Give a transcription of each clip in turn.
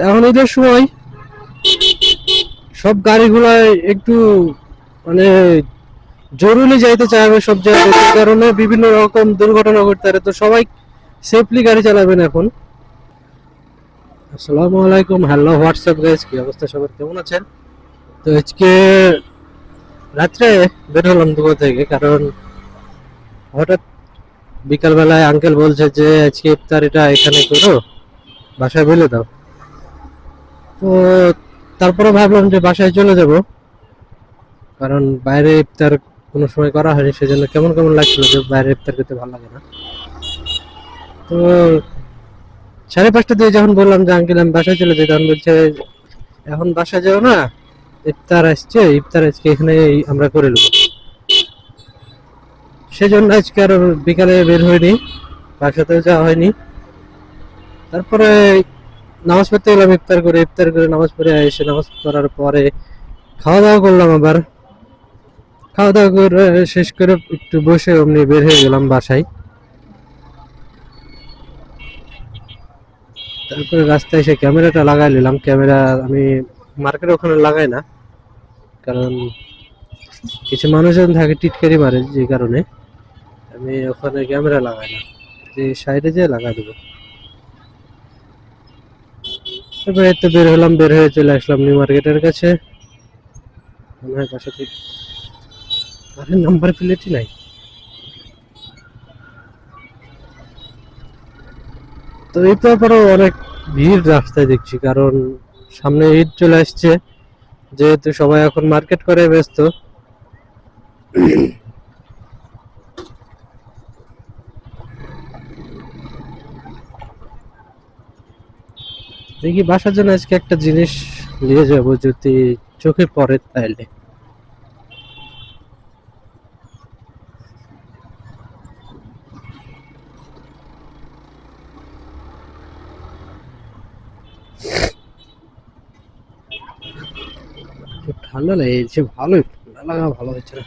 এখন ঈদের সময়, সব গাড়িগুলাই একটু মানে জরুরি যাইতে চাইবে সব জায়গায় কারণে বিভিন্ন রকম দুর্ঘটনা ঘটতে পারে। তো সবাই সেফলি গাড়ি চালাবেন এখন। আসসালামু আলাইকুম হ্যালো হোয়াটসঅ্যাপ গাইস কি অবস্থা সবার? কেমন আছেন? তো আজকে রাত্রে বের হলাম দুপুর থেকে, কারণ হঠাৎ বিকালবেলায় আঙ্কেল বলছে যে আজকে ইফতারিটা এখানে করো, বাসায় বলে দাও। তো তারপরে ভাবলাম যে বাসায় চলে যাব। কারণ বাইরে ইফতার কোনো সময় করা হয়নি, সেজন্য কেমন কেমন লাগছিল যে বাইরে ইফতার করতে ভালো লাগে না। তো সাড়ে পাঁচটা দিয়ে যখন বললাম যে আঙ্কেল আমি বাসায় চলে যাই, তখন বলছে, এখন বাসায় যাও না, ইফতার আসছে, ইফতার আজকে এখানে আমরা করে নেব। সেজন্য আজকে আর বিকালে বের হয়নি বাসাতেও যাওয়া হয়নি। তারপরে নামাজ পড়তে গেলাম, ইফতার করে ইফতার করে নামাজ পড়ে এসে নামাজ পড়ার পরে খাওয়া দাওয়া করলাম আবার। খাওয়া দাওয়া করে শেষ করে একটু বসে অমনি বের হয়ে গেলাম বাসায়। তারপরে রাস্তায় এসে ক্যামেরাটা লাগাই নিলাম। ক্যামেরা আমি মার্কেটে ওখানে লাগাই না, কারণ কিছু মানুষজন থাকে টিটকারি মারে যে কারণে। আমি ওখানে ক্যামেরা লাগাই না, যে সাইডে যেয়ে লাগাই দেবো। তারপরে তো বের হলাম, বের হয়ে চলে আসলাম নিউ মার্কেটের কাছে। মনে হয় বাসা থেকে আরে নাম্বার প্লেটই নাই। তো এই ব্যাপারে অনেক ভিড় রাস্তায় দেখছি, কারণ সামনে ঈদ চলে আসছে, যেহেতু সবাই এখন মার্কেট করে ব্যস্ত। দেখি বাসার জন্য আজকে একটা জিনিস নিয়ে যাব যদি চোখে পড়ে তাইলে। ঠান্ডা লেগেছে ভালোই ঠান্ডা লাগা ভালো হচ্ছে না।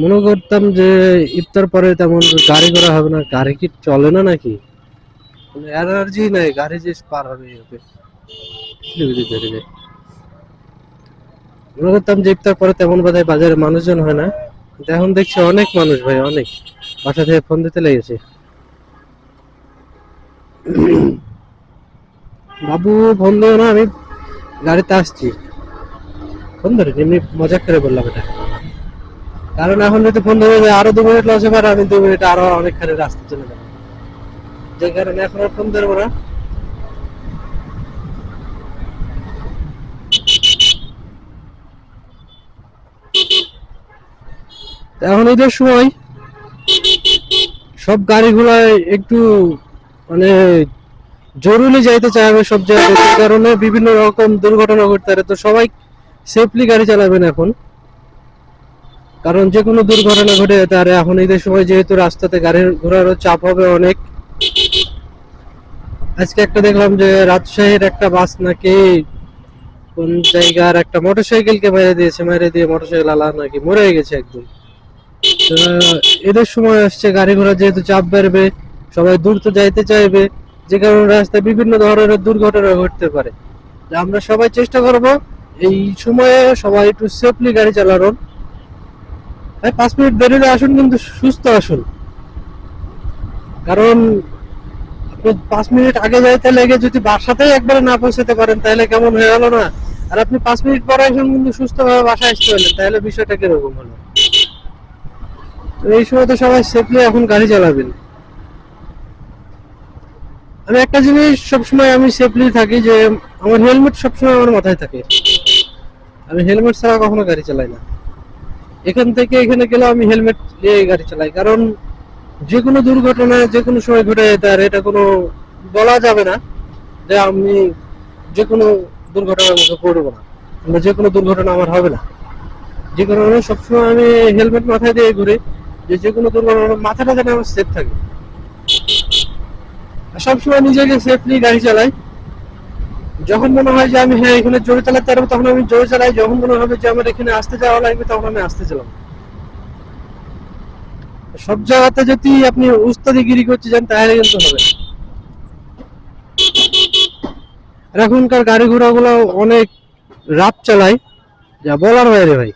মনে করতাম যে ইফতার পরে তেমন গাড়ি করা হবে না, গাড়ি কি চলে না নাকি? এনার্জি নাই, গাড়ি যে পার হবে ধীরে। মনে করতাম যে ইফতার পরে তেমন বোধহয় বাজারে মানুষজন হয় না। এখন দেখছি অনেক মানুষ ভাই, অনেক। বাসা থেকে ফোন দিতে লেগেছে। বাবু ফোন দিও না, আমি গাড়িতে আসছি। ফোন ধরে, এমনি মজা করে বললাম এটা। কারণ এখন যদি ফোন ধরে আরও দু মিনিট লসে পারে, আমি দু মিনিট আরও অনেকখানি রাস্তা চলে যাব। যে কারণে এখন আর ফোন ধরবো না। এখন ঈদের সময়, সব গাড়িগুলাই একটু মানে জরুরি যাইতে চাইবে সব জায়গায় কারণে বিভিন্ন রকম দুর্ঘটনা ঘটতে পারে। তো সবাই সেফলি গাড়ি চালাবেন এখন। কারণ যে কোনো দুর্ঘটনা ঘটে যেতে পারে এখন ঈদের সময় যেহেতু রাস্তাতে গাড়ির ঘোড়ারও চাপ হবে অনেক। আজকে একটা দেখলাম যে রাজশাহীর একটা বাস নাকি কোন জায়গার একটা মোটরসাইকেলকে মেরে দিয়েছে, মেরে দিয়ে মোটরসাইকেল আলা নাকি মরে গেছে একদম। এদের সময় আসছে, গাড়ি ঘোড়া যেহেতু চাপ বাড়বে, সবাই দূর তো যাইতে চাইবে, যে কারণে রাস্তায় বিভিন্ন ধরনের দুর্ঘটনা ঘটতে পারে। আমরা সবাই চেষ্টা করব এই সময়ে সবাই একটু সেফলি গাড়ি চালানোর। পাঁচ মিনিট বেরোলে আসুন, কিন্তু সুস্থ আসুন। কারণ পাঁচ মিনিট আগে যাইতে লেগে যদি বাসাতেই একবারে না পৌঁছাতে পারেন, তাহলে কেমন হয়ে গেল না? আর আপনি পাঁচ মিনিট পরে আসুন, কিন্তু সুস্থভাবে বাসায় আসতে পারলেন, তাহলে বিষয়টা কীরকম হলো? এই সময় তো সবাই সেফলি এখন গাড়ি চালাবেন। আমি একটা জিনিস সবসময় আমি সেফলি থাকি যে, আমার হেলমেট সবসময় আমার মাথায় থাকে। আমি হেলমেট ছাড়া কখনো গাড়ি চালাই না। এখান থেকে এখানে গেলে আমি হেলমেট নিয়ে গাড়ি চালাই। কারণ যে কোনো দুর্ঘটনা যে কোনো সময় ঘটে যেতে আর এটা কোনো বলা যাবে না যে আমি যে কোনো দুর্ঘটনার মধ্যে পড়ব না যে কোনো দুর্ঘটনা আমার হবে না। যে কারণে সবসময় আমি হেলমেট মাথায় দিয়ে ঘুরি যে যে কোনো দুর্ঘটনা মাথাটা যেন আমার সেফ থাকে। সবসময় নিজেকে সেফলি গাড়ি চালাই। যখন মনে হয় যে আমি হ্যাঁ এখানে জোরে চালাতে পারব, তখন আমি জোরে চালাই। যখন মনে হবে যে আমার এখানে আসতে যাওয়া লাগবে, তখন আমি আসতে চালাম সব জায়গাতে যদি আপনি উস্তাদিগিরি করতে যান, তাহলে কিন্তু হবে। আর এখনকার গাড়ি ঘোড়াগুলো অনেক রাত চালায়। যা বলার বাইরে ভাই।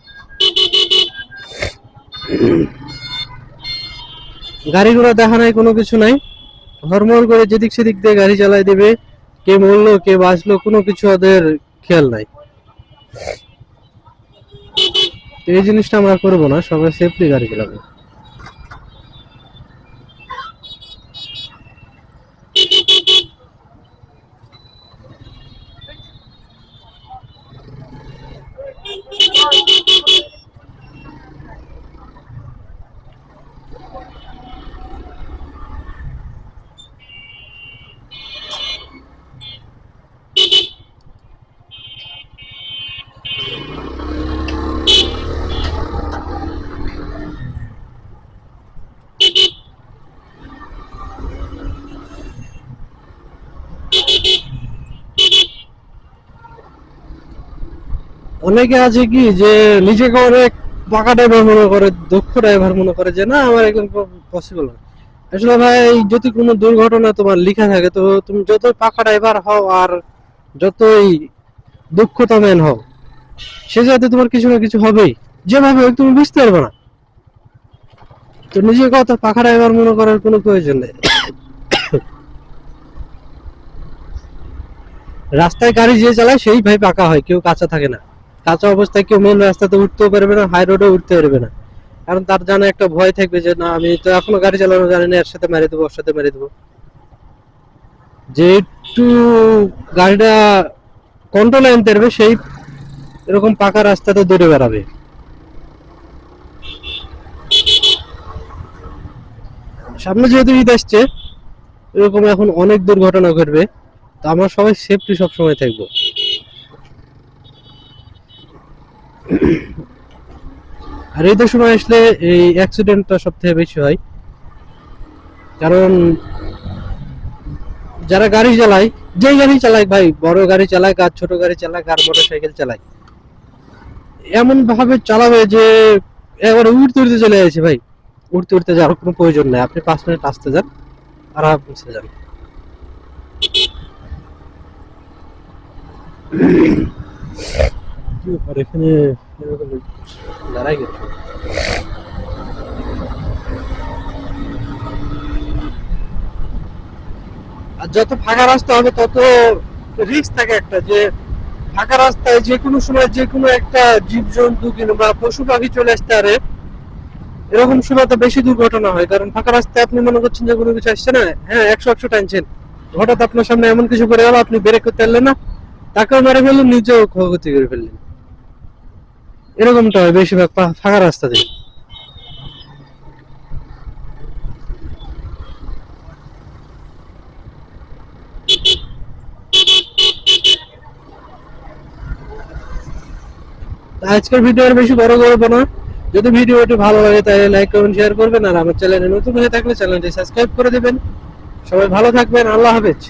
গাড়ি ঘোড়া দেখা নাই, কোনো কিছু নাই। হরমোর করে যেদিক সেদিক দিয়ে গাড়ি চালাই দেবে। কে মরলো কে বাঁচলো, কোনো কিছু ওদের খেয়াল নাই। এই জিনিসটা আমরা করব না, সবাই সেফলি গাড়ি চালাবো। অনেকে আছে কি যে নিজেকে অনেক পাকা ড্রাইভার মনে করে, দক্ষ ড্রাইভার মনে করে যে, না, আমার একদম পসিবল না। আসলে ভাই, যদি কোনো দুর্ঘটনা তোমার লিখা থাকে, তো তুমি যতই পাকা ড্রাইভার হও আর যতই দক্ষতা ম্যান হও, সে যাতে তোমার কিছু না কিছু হবেই। যেভাবে হোক, তুমি বুঝতে পারবে না। তো নিজেকে অত পাকা ড্রাইভার মনে করার কোনো প্রয়োজন নেই। রাস্তায় গাড়ি যে চালায়, সেই ভাই পাকা হয়, কেউ কাঁচা থাকে না। কাঁচা অবস্থায় কেউ মেন রাস্তাতে উঠতেও পারবে না হাই রোডে উঠতে পারবে না। কারণ তার জানা একটা ভয় থাকবে যে, না, আমি তো এখনও গাড়ি চালানো জানি না এর সাথে মেরে দেবো ওর সাথে মেরে দেবো। যে একটু গাড়িটা কন্ট্রোলে আনতে পারবে সেই এরকম পাকা রাস্তাতে দৌড়ে বেড়াবে। সামনে যেহেতু ঈদ আসছে, এরকম এখন অনেক দুর্ঘটনা ঘটবে, তো আমরা সবাই সেফটি সবসময় থাকব। আর ঈদের সময় আসলে এই অ্যাক্সিডেন্টটা সব থেকে বেশি হয়। কারণ যারা গাড়ি চালায় যে গাড়ি চালায় ভাই বড় গাড়ি চালায় কার ছোট গাড়ি চালায় কার মোটর সাইকেল চালায়। এমন ভাবে চালাবে যে এবার উড়তে উঠতে চলে যাচ্ছে ভাই। উড়তে উঠতে যাওয়ার কোনো প্রয়োজন নেই। আপনি পাঁচ মিনিট আসতে যান আরামসে যান। কি ব্যাপার এখানে গেছে আর যত ফাঁকা রাস্তা হবে, তত রিস্ক থাকে একটা যে ফাঁকা রাস্তায় যে কোনো সময় যে কোনো একটা জীবজন্তু কিংবা পশু পাখি চলে আসতে পারে। এরকম সময় তো বেশি দুর্ঘটনা হয়, কারণ ফাঁকা রাস্তায় আপনি মনে করছেন যে কোনো কিছু আসছে না। হ্যাঁ একশো একশো টানছেন। হঠাৎ আপনার সামনে এমন কিছু করে গেল, আপনি ব্রেক করতে পারলেন না। তাকেও মেরে ফেললেন, নিজেও ক্ষয়ক্ষতি করে ফেললেন। এরকমটা হয় বেশিরভাগ ফাঁকা রাস্তাতে তা আজকের ভিডিও আর বেশি বড় করব না। যদি ভিডিওটি ভালো লাগে তাহলে লাইক কমেন্ট শেয়ার করবেন আর আমার চ্যানেলে নতুন হয়ে থাকলে চ্যানেলটি সাবস্ক্রাইব করে দিবেন। সবাই ভালো থাকবেন, আল্লাহ হাফেজ।